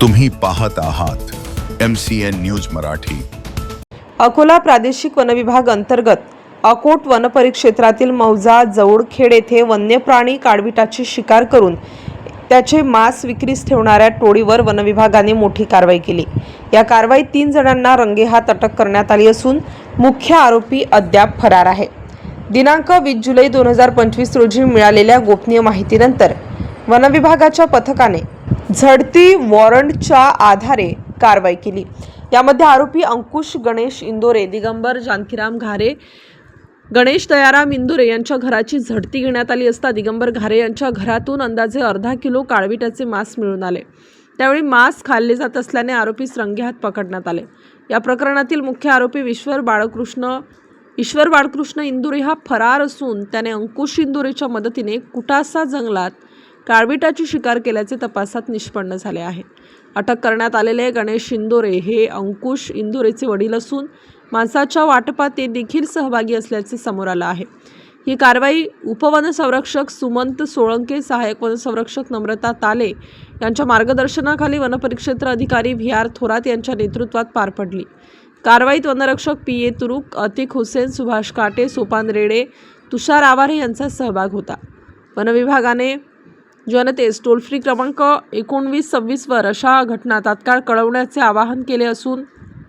तुम्ही पाहत आहात M C N news Marathi. Akola प्रादेशिक वनविभाग अंतर्गत अकोट वनपरिक्षेत्रातील मौजा जवळखेड येथे वन्यप्राणी काळविटाची शिकार करून त्याचे मांस विक्रीस ठेवणाऱ्या टोळीवर वनविभागाने मोठी कारवाई केली. या कारवाईत तीन जणांना रंगेहात अटक करण्यात आली असून मुख्य आरोपी अद्याप फरार आहे. दिनांक वीस जुलै दोन हजार पंचवीस रोजी मिळालेल्या गोपनीय माहितीनंतर वनविभागाच्या पथकाने झडती वॉरंटच्या आधारे कारवाई केली. यामध्ये आरोपी अंकुश गणेश इंदोरे दिगंबर जानकीराम घारे गणेश दयाराम इंदुरे यांच्या घराची झडती घेण्यात आली असता दिगंबर घारे यांच्या घरातून अंदाजे अर्धा किलो काळविटाचे मांस मिळून आले. त्यावेळी मांस खाल्ले जात असल्याने आरोपीस रंगेहात पकडण्यात आले. या प्रकरणातील मुख्य आरोपी विश्वर बाळकृष्ण ईश्वर बाळकृष्ण इंदुरे हा फरार असून त्याने अंकुश इंदुरेच्या मदतीने कुटासा जंगलात काळविटाची शिकार केल्याचे तपासात निष्पन्न झाले आहे. अटक करण्यात आलेले गणेश इंदोरे हे अंकुश इंदोरेचे वडील असून मांसाच्या वाटपात ते देखील सहभागी असल्याचे समोर आलं आहे. ही कारवाई उपवनसंरक्षक सुमंत सोळंके सहाय्यक वनसंरक्षक नम्रता ताले यांच्या मार्गदर्शनाखाली वनपरिक्षेत्र अधिकारी व्ही आर थोरात यांच्या नेतृत्वात पार पडली. कारवाईत वनरक्षक पी ए तुरुक अतिक हुसेन सुभाष काटे सोपान रेडे तुषार आवारे यांचा सहभाग होता. वनविभागाने जनतेस टोल फ्री क्रमांक एकोणवीस सव्वीसवर अशा घटना तात्काळ कळवण्याचे आवाहन केले असून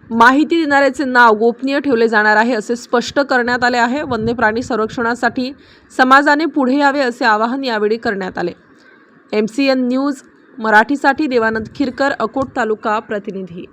माहिती देणाऱ्याचे नाव गोपनीय ठेवले जाणार आहे असे स्पष्ट करण्यात आले आहे. वन्य प्राणी संरक्षणासाठी समाजाने पुढे यावे असे आवाहन यावेळी करण्यात आले. एम सी एन न्यूज मराठीसाठी देवानंद खिरकर अकोट तालुका प्रतिनिधी.